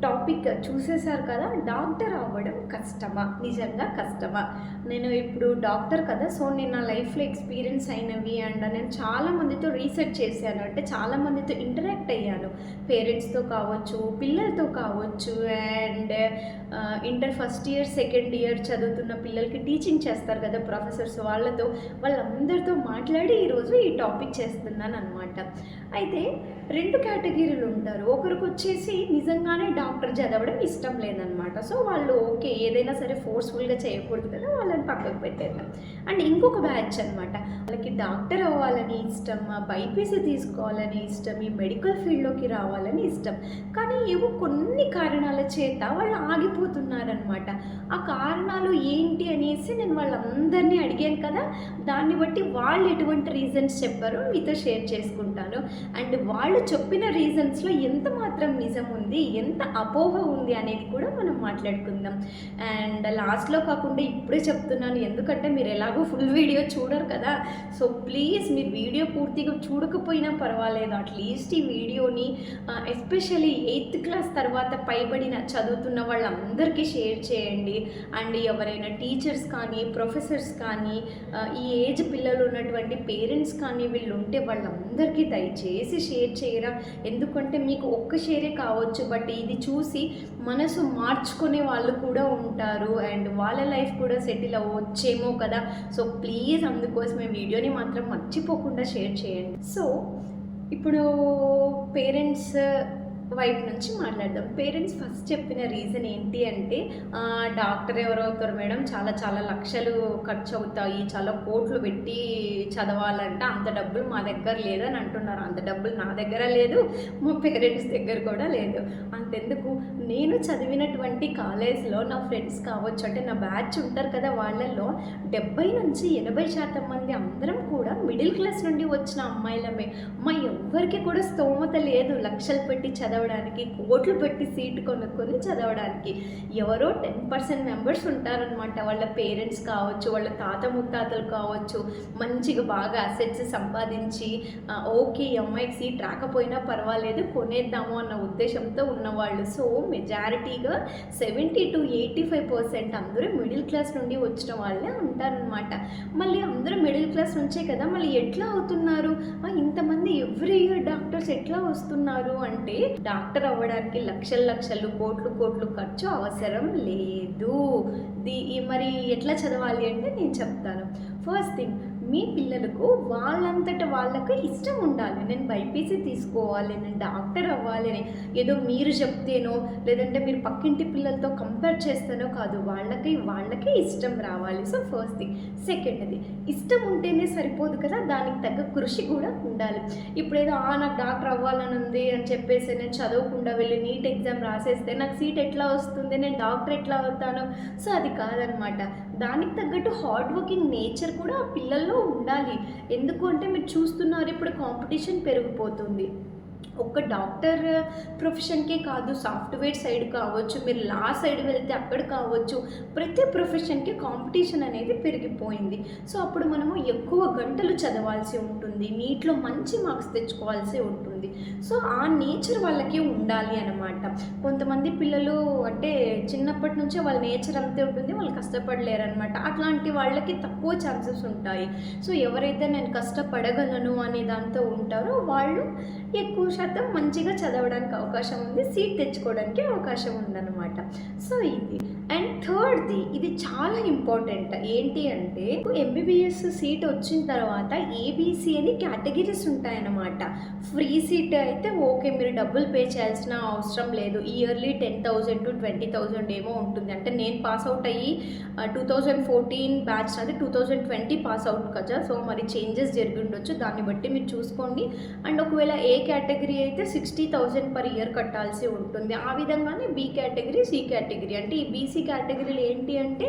TikTok topic చూసేశారు కదా doctor అవ్వడం కష్టమా? నిజంగా కష్టమా? నేను ఇప్పుడు డాక్టర్ కదా సో నేను నా లైఫ్లో ఎక్స్పీరియన్స్ అయినవి అండ్ నేను చాలా మందితో రీసెర్చ్ చేశాను. అంటే చాలా మందితో ఇంటరాక్ట్ అయ్యాను. పేరెంట్స్తో కావచ్చు పిల్లలతో కావచ్చు and inter first year second year చదువుతున్న పిల్లలకి టీచింగ్ చేస్తారు కదా ప్రొఫెసర్స్ వాళ్ళతో. వాళ్ళందరితో మాట్లాడి ఈరోజు ఈ టాపిక్ చేస్తున్నాను అనమాట అయితే రెండు కేటగిరీలు ఉంటారు. ఒకరికి వచ్చేసి నిజంగానే డాక్టర్ చదవడం ఇష్టం లేదనమాట సో వాళ్ళు ఓకే ఏదైనా సరే ఫోర్స్ఫుల్గా చేయకూడదు కదా వాళ్ళని పక్కకు పెట్టేద్దాం. అండ్ ఇంకొక బ్యాచ్ అనమాట వాళ్ళకి డాక్టర్ అవ్వాలని ఇష్టం బైపీసీ తీసుకోవాలని ఇష్టం ఈ మెడికల్ ఫీల్డ్లోకి రావాలని ఇష్టం. కానీ ఏవో కొన్ని కారణాల చేత వాళ్ళు ఆగిపోతున్నారనమాట ఆ కారణాలు ఏంటి అనేసి నేను వాళ్ళందరినీ అడిగాను కదా. దాన్ని బట్టి వాళ్ళు ఎటువంటి రీజన్స్ చెప్పారో మీతో షేర్ చేసుకుంటాను. అండ్ వాళ్ళు చెప్పిన రీజన్స్లో ఎంత మాత్రం నిజం ఉంది ఎంత అపో అపోహ ఉంది అనేది కూడా మనం మాట్లాడుకుందాం. అండ్ లాస్ట్లో కాకుండా ఇప్పుడే చెప్తున్నాను ఎందుకంటే మీరు ఎలాగో ఫుల్ వీడియో చూడరు కదా. సో ప్లీజ్ మీరు వీడియో పూర్తిగా చూడకపోయినా పర్వాలేదు. అట్లీస్ట్ ఈ వీడియోని ఎస్పెషల్లీ ఎయిత్ క్లాస్ తర్వాత పైబడిన చదువుతున్న వాళ్ళందరికీ షేర్ చేయండి. అండ్ ఎవరైనా టీచర్స్ కానీ ప్రొఫెసర్స్ కానీ ఈ ఏజ్ పిల్లలు ఉన్నటువంటి పేరెంట్స్ కానీ వీళ్ళు ఉంటే వాళ్ళందరికీ దయచేసి షేర్ చేయరా. ఎందుకంటే మీకు ఒక్క షేరే కావచ్చు బట్ ఇది చూసి మనసు మార్చుకునే వాళ్ళు కూడా ఉంటారు. అండ్ వాళ్ళ లైఫ్ కూడా సెటిల్ అవ్వచ్చేమో కదా. సో ప్లీజ్ అందుకోసం వీడియోని మాత్రం మర్చిపోకుండా షేర్ చేయండి. సో ఇప్పుడు పేరెంట్స్ వైపు నుంచి మాట్లాడదాం. పేరెంట్స్ ఫస్ట్ చెప్పిన రీజన్ ఏంటి అంటే డాక్టర్ ఎవరు అవుతారు మేడం చాలా చాలా లక్షలు ఖర్చు అవుతాయి చాలా కోట్లు పెట్టి చదవాలంటే అంత డబ్బులు మా దగ్గర లేదని అంటున్నారు. అంత డబ్బులు నా దగ్గర లేదు మా పేరెంట్స్ దగ్గర కూడా లేదు. అంతెందుకు? నేను చదివినటువంటి కాలేజ్లో నా ఫ్రెండ్స్ కావచ్చు అంటే నా బ్యాచ్ ఉంటారు కదా వాళ్ళల్లో డెబ్బై నుంచి ఎనభై శాతం మంది అందరం కూడా మిడిల్ క్లాస్ నుండి వచ్చిన అమ్మాయిలమే. మా ఎవ్వరికి కూడా స్తోమత లేదు లక్షలు పెట్టి చదవడానికి కోట్లు పెట్టి సీటు కొనుక్కొని చదవడానికి. ఎవరో టెన్ పర్సెంట్ మెంబర్స్ ఉంటారనమాట వాళ్ళ పేరెంట్స్ కావచ్చు వాళ్ళ తాత ముత్తాతలు కావచ్చు మంచిగా బాగా అసెట్స్ సంపాదించి ఓకే ఈ అమ్మాయికి సీట్ రాకపోయినా పర్వాలేదు కొనేద్దాము అన్న ఉద్దేశంతో ఉన్నవాళ్ళు. సో మెజారిటీగా seventy to eighty five percent అందరూ మిడిల్ క్లాస్ నుండి వచ్చిన వాళ్ళే ఉంటారనమాట మళ్ళీ అందరూ మిడిల్ క్లాస్ నుంచే కదా మళ్ళీ ఎట్లా అవుతున్నారు? ఇంతమంది ఎవ్రీ ఇయర్ డాక్టర్స్ ఎట్లా వస్తున్నారు అంటే డాక్టర్ అవ్వడానికి లక్షలు లక్షలు కోట్లు కోట్లు ఖర్చు అవసరం లేదు. ది మరి ఎట్లా చదవాలి అంటే నేను చెప్తాను. ఫస్ట్ థింగ్ మీ పిల్లలకు వాళ్ళంతట వాళ్ళకు ఇష్టం ఉండాలి. నేను బైపీసీ తీసుకోవాలి నేను డాక్టర్ అవ్వాలి అని ఏదో మీరు చెప్తేనో లేదంటే మీరు పక్కింటి పిల్లలతో కంపేర్ చేస్తేనో కాదు వాళ్ళకి వాళ్ళకే ఇష్టం రావాలి. సో ఫస్ట్ థింగ్ సెకండ్ది ఇష్టం ఉంటేనే సరిపోదు కదా దానికి తగ్గ కృషి కూడా ఉండాలి. ఇప్పుడు ఏదో ఆ నాకు డాక్టర్ అవ్వాలని ఉంది అని చెప్పేసి నేను చదవకుండా వెళ్ళి నీట్ ఎగ్జామ్ రాసేస్తే నాకు సీట్ ఎట్లా వస్తుంది నేను డాక్టర్ ఎట్లా అవుతాను? సో అది కాదనమాట. దానికి తగ్గట్టు హార్డ్ వర్కింగ్ నేచర్ కూడా ఆ పిల్లల్లో ఉండాలి. ఎందుకు అంటే మీరు చూస్తున్నారు ఇప్పుడు కాంపిటీషన్ పెరిగిపోతుంది. ఒక్క డాక్టర్ ప్రొఫెషన్కే కాదు సాఫ్ట్వేర్ సైడ్ కావచ్చు మీరు లా సైడ్ వెళ్తే అక్కడ కావచ్చు ప్రతి ప్రొఫెషన్కి కాంపిటీషన్ అనేది పెరిగిపోయింది. సో అప్పుడు మనము ఎక్కువ గంటలు చదవాల్సి ఉంటుంది. నీటిలో మంచి మార్క్స్ తెచ్చుకోవాల్సి ఉంటుంది. సో ఆ నేచర్ వాళ్ళకి ఉండాలి అనమాట కొంతమంది పిల్లలు అంటే చిన్నప్పటి నుంచే వాళ్ళ నేచర్ అంతే ఉంటుంది వాళ్ళు కష్టపడలేరు అనమాట అట్లాంటి వాళ్ళకి తక్కువ ఛాన్సెస్ ఉంటాయి. సో ఎవరైతే నేను కష్టపడగలను అనే దాంతో ఉంటారో వాళ్ళు ఎక్కువ శాతం మంచిగా చదవడానికి అవకాశం ఉంది సీట్ తెచ్చుకోవడానికి అవకాశం ఉందన్నమాట. సో ఇది. అండ్ థర్డ్ది ఇది చాలా ఇంపార్టెంట్ ఏంటి అంటే ఎంబీబీఎస్ సీట్ వచ్చిన తర్వాత ఏబీసీ అని కేటగిరీస్ ఉంటాయన్నమాట. ఫ్రీ సీట్ అయితే ఓకే మీరు డబ్బులు పే చేయాల్సిన అవసరం లేదు. Yearly ten thousand to twenty thousand ఏమో ఉంటుంది. అంటే నేను పాస్ అవుట్ అయ్యి టూ థౌజండ్ ఫోర్టీన్ బ్యాచ్ అది two thousand twenty pass out కదా. సో మరి చేంజెస్ జరిగి ఉండొచ్చు. దాన్ని బట్టి మీరు చూసుకోండి. అండ్ ఒకవేళ ఏ కేటగిరీ అయితే సిక్స్టీ థౌజండ్ పర్ ఇయర్ కట్టాల్సి ఉంటుంది. ఆ విధంగానే బి కేటగిరీ సి కేటగిరీ అంటే ఈ బీసీ కేటగిరీలు ఏంటి అంటే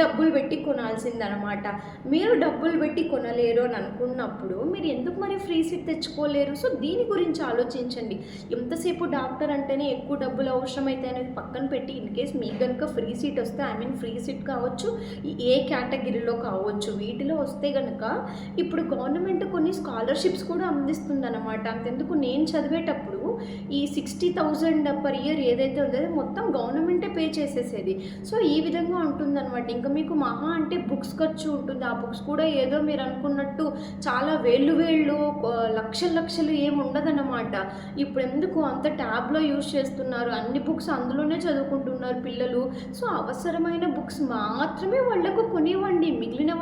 డబ్బులు పెట్టి కొనాల్సిందనమాట. మీరు డబ్బులు పెట్టి కొనలేరు అని అనుకున్నప్పుడు మీరు ఎందుకు మరి ఫ్రీ సీట్ తెచ్చుకోలేరు? సో దీని గురించి ఆలోచించండి. ఎంతసేపు డాక్టర్ అంటేనే ఎక్కువ డబ్బులు అవసరమైతే అనేది పక్కన పెట్టి ఇన్ కేస్ మీకు కనుక ఫ్రీ సీట్ వస్తే ఐ మీన్ ఫ్రీ సీట్ కావచ్చు ఏ కేటగిరీలో కావచ్చు వీటిలో వస్తే కనుక ఇప్పుడు గవర్నమెంట్ కొన్ని స్కాలర్షిప్స్ కూడా అందిస్తుంది అనమాట అంతెందుకు నేను చదివేటప్పుడు ఈ సిక్స్టీ థౌజండ్ పర్ ఇయర్ ఏదైతే ఉందో మొత్తం గవర్నమెంటే పే చేసేసేది. సో ఈ విధంగా ఉంటుందన్నమాట. ఇంకా మీకు మహా అంటే బుక్స్ ఖర్చు ఉంటుంది. ఆ బుక్స్ కూడా ఏదో మీరు అనుకున్నట్టు చాలా వేళ్ళు వేళ్ళు లక్షల లక్షలు లక్షలు ఏమి ఉండదన్నమాట. ఇప్పుడు ఎందుకు అంత ట్యాబ్లో యూజ్ చేస్తున్నారు? అన్ని బుక్స్ అందులోనే చదువుకుంటున్నారు పిల్లలు. సో అవసరమైన బుక్స్ మాత్రమే వాళ్ళకు కొనివ్వండి. మిగిలిన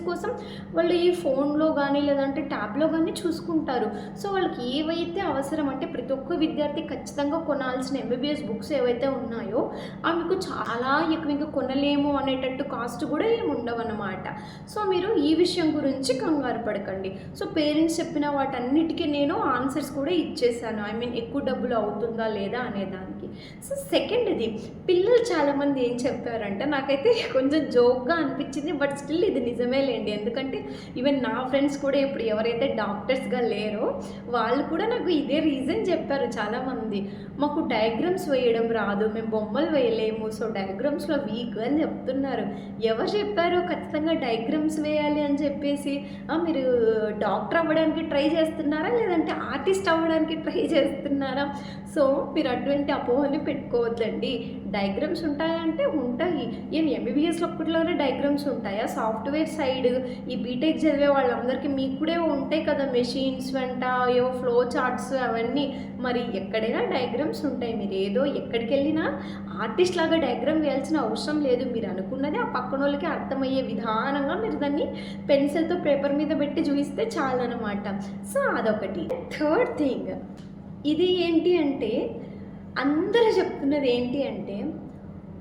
కోసం వాళ్ళు ఈ ఫోన్లో కానీ లేదంటే ట్యాబ్లో కానీ చూసుకుంటారు. సో వాళ్ళకి ఏవైతే అవసరం అంటే ప్రతి ఒక్క విద్యార్థి ఖచ్చితంగా కొనాల్సిన ఎంబీబీఎస్ బుక్స్ ఏవైతే ఉన్నాయో అవి మీకు చాలా ఎక్కువ ఇంకా కొనలేము అనేటట్టు కాస్ట్ కూడా ఏమి ఉండవన్నమాట సో మీరు ఈ విషయం గురించి కంగారు పడకండి. సో పేరెంట్స్ చెప్పిన వాటన్నిటికీ నేను ఆన్సర్స్ కూడా ఇచ్చేసాను. ఐ మీన్ ఎక్కువ డబ్బులు అవుతుందా లేదా అనే దానికి. సో సెకండ్ ఇది పిల్లలు చాలామంది ఏం చెప్పారంటే నాకైతే కొంచెం జోక్గా అనిపించింది బట్ స్టిల్ ఇది నిజమే నిజమేలేండి ఎందుకంటే ఈవెన్ నా ఫ్రెండ్స్ కూడా ఇప్పుడు ఎవరైతే డాక్టర్స్గా లేరో వాళ్ళు కూడా నాకు ఇదే రీజన్ చెప్పారు చాలామంది. మాకు డయాగ్రామ్స్ వేయడం రాదు మేము బొమ్మలు వేయలేము. సో డయాగ్రామ్స్లో వీక్ అని చెప్తున్నారు. ఎవరు చెప్పారు ఖచ్చితంగా డయాగ్రామ్స్ వేయాలి అని చెప్పేసి? మీరు డాక్టర్ అవ్వడానికి ట్రై చేస్తున్నారా? లేదంటే ఆర్టిస్ట్ అవ్వడానికి ట్రై చేస్తున్నారా? సో మీరు అటువంటి అపోహని పెట్టుకోవద్దండి. డయాగ్రామ్స్ ఉంటాయంటే ఉంటాయి. ఏం ఎంబీబీఎస్లో ఒక్కటిలోనే డయాగ్రామ్స్ ఉంటాయా? సాఫ్ట్వేర్ సైడ్ ఈ బీటెక్ చదివే వాళ్ళందరికీ మీకు కూడా ఉంటాయి కదా మెషిన్స్ వెంట ఏవో ఫ్లో చార్ట్స్ అవన్నీ. మరి ఎక్కడైనా డయాగ్రామ్స్ ఉంటాయి. మీరు ఏదో ఎక్కడికి వెళ్ళినా ఆర్టిస్ట్ లాగా డయాగ్రామ్ వేయాల్సిన అవసరం లేదు. మీరు అనుకున్నది ఆ పక్కన వాళ్ళకి అర్థమయ్యే విధానంగా మీరు దాన్ని పెన్సిల్తో పేపర్ మీద పెట్టి చూపిస్తే చాలన్నమాట. సో అదొకటి. థర్డ్ థింగ్ ఇది ఏంటి అంటే అందరూ చెప్తున్నది ఏంటి అంటే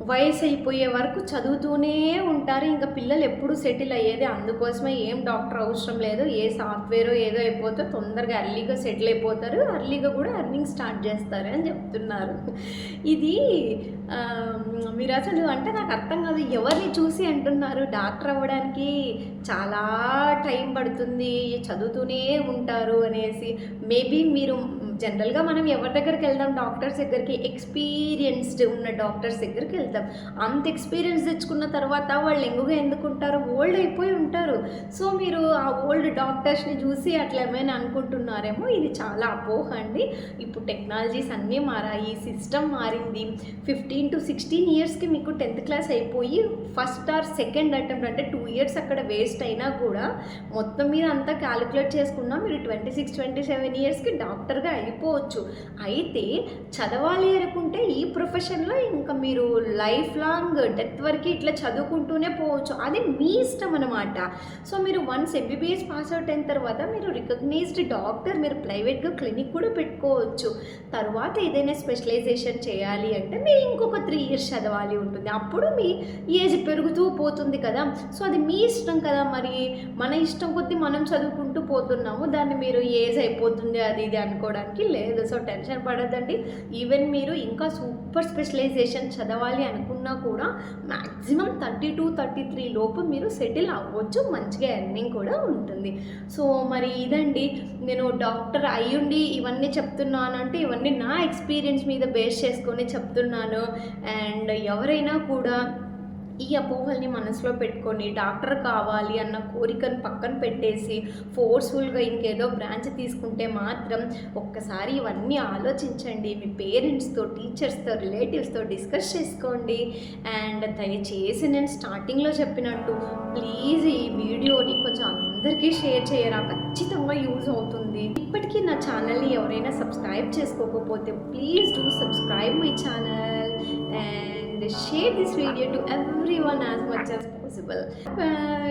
వయసు అయిపోయే వరకు చదువుతూనే ఉంటారు. ఇంకా పిల్లలు ఎప్పుడు సెటిల్ అయ్యేది అందుకోసమే ఏం డాక్టర్ అవసరం లేదు. ఏ సాఫ్ట్వేర్ ఏదో అయిపోతే తొందరగా అర్లీగా సెటిల్ అయిపోతారు. అర్లీగా కూడా అర్నింగ్ స్టార్ట్ చేస్తారు అని చెప్తున్నారు. ఇది మీరు అసలు అంటే నాకు అర్థం కాదు. ఎవరిని చూసి అంటున్నారు? డాక్టర్ అవ్వడానికి చాలా టైం పడుతుంది. చదువుతూనే ఉంటారు అనేసి. మేబీ మీరు జనరల్గా మనం ఎవరి దగ్గరికి వెళ్దాం? డాక్టర్స్ దగ్గరికి. ఎక్స్పీరియన్స్డ్ ఉన్న డాక్టర్స్ దగ్గరికి వెళ్తాం అంత ఎక్స్పీరియన్స్ తెచ్చుకున్న తర్వాత వాళ్ళు ఎంగుగా ఎందుకుంటారు ఓల్డ్ అయిపోయి ఉంటారు. సో మీరు ఆ ఓల్డ్ డాక్టర్స్ని చూసి అట్లా ఏమైనా అనుకుంటున్నారేమో? ఇది చాలా అపోహ అండి. ఇప్పుడు టెక్నాలజీస్ అన్నీ మారాయి. సిస్టమ్ మారింది. ఫిఫ్టీన్ టు సిక్స్టీన్ ఇయర్స్కి మీకు టెన్త్ క్లాస్ అయిపోయి ఫస్ట్ ఆర్ సెకండ్ అటెంప్ట్ అంటే టూ ఇయర్స్ అక్కడ వేస్ట్ అయినా కూడా మొత్తం మీద అంతా క్యాలిక్యులేట్ చేసుకున్నా మీరు ట్వంటీ సిక్స్ ట్వంటీ సెవెన్ ఇయర్స్కి డాక్టర్గా అయిపోవచ్చు అయితే చదవాలి అనుకుంటే ఈ ప్రొఫెషన్లో ఇంకా మీరు లైఫ్ లాంగ్ డెత్ వరకు ఇట్లా చదువుకుంటూనే పోవచ్చు. అది మీ ఇష్టం అనమాట సో మీరు వన్స్ ఎంబీబీఎస్ పాస్ అవుట్ అయిన తర్వాత మీరు రికగ్నైజ్డ్ డాక్టర్ మీరు ప్రైవేట్గా క్లినిక్ కూడా పెట్టుకోవచ్చు. తర్వాత ఏదైనా స్పెషలైజేషన్ చేయాలి అంటే మీరు ఇంకొక త్రీ ఇయర్స్ చదవాలి ఉంటుంది. అప్పుడు మీ ఏజ్ పెరుగుతూ పోతుంది కదా. సో అది మీ ఇష్టం కదా మరి. మన ఇష్టం కొద్దీ మనం చదువుకుంటాం పోతున్నాము దాన్ని మీరు ఏజ్ అయిపోతుంది అది ఇది అనుకోవడానికి లేదు. So tension పడద్దండి. ఈవెన్ మీరు ఇంకా సూపర్ స్పెషలైజేషన్ చదవాలి అనుకున్నా కూడా maximum thirty two thirty three లోపు మీరు సెటిల్ అవ్వచ్చు. మంచిగా ఎర్నింగ్ కూడా ఉంటుంది. సో మరి ఇదండి. నేను డాక్టర్ అయ్యుండి ఇవన్నీ చెప్తున్నాను అంటే ఇవన్నీ నా ఎక్స్పీరియన్స్ మీద బేస్ చేసుకొని చెప్తున్నాను. అండ్ ఎవరైనా కూడా ఈ అపోహల్ని మనసులో పెట్టుకొని డాక్టర్ కావాలి అన్న కోరికను పక్కన పెట్టేసి ఫోర్స్ఫుల్గా ఇంకేదో బ్రాంచ్ తీసుకుంటే మాత్రం ఒక్కసారి ఇవన్నీ ఆలోచించండి. మీ పేరెంట్స్తో టీచర్స్తో రిలేటివ్స్తో డిస్కస్ చేసుకోండి. అండ్ దయచేసి నేను స్టార్టింగ్లో చెప్పినట్టు ప్లీజ్ ఈ వీడియోని కొంచెం అందరికీ షేర్ చేయరా? ఖచ్చితంగా యూజ్ అవుతుంది. ఇప్పటికీ నా ఛానల్ని ఎవరైనా సబ్స్క్రైబ్ చేసుకోకపోతే please do subscribe my channel and share this video to everyone as much as possible. Bye.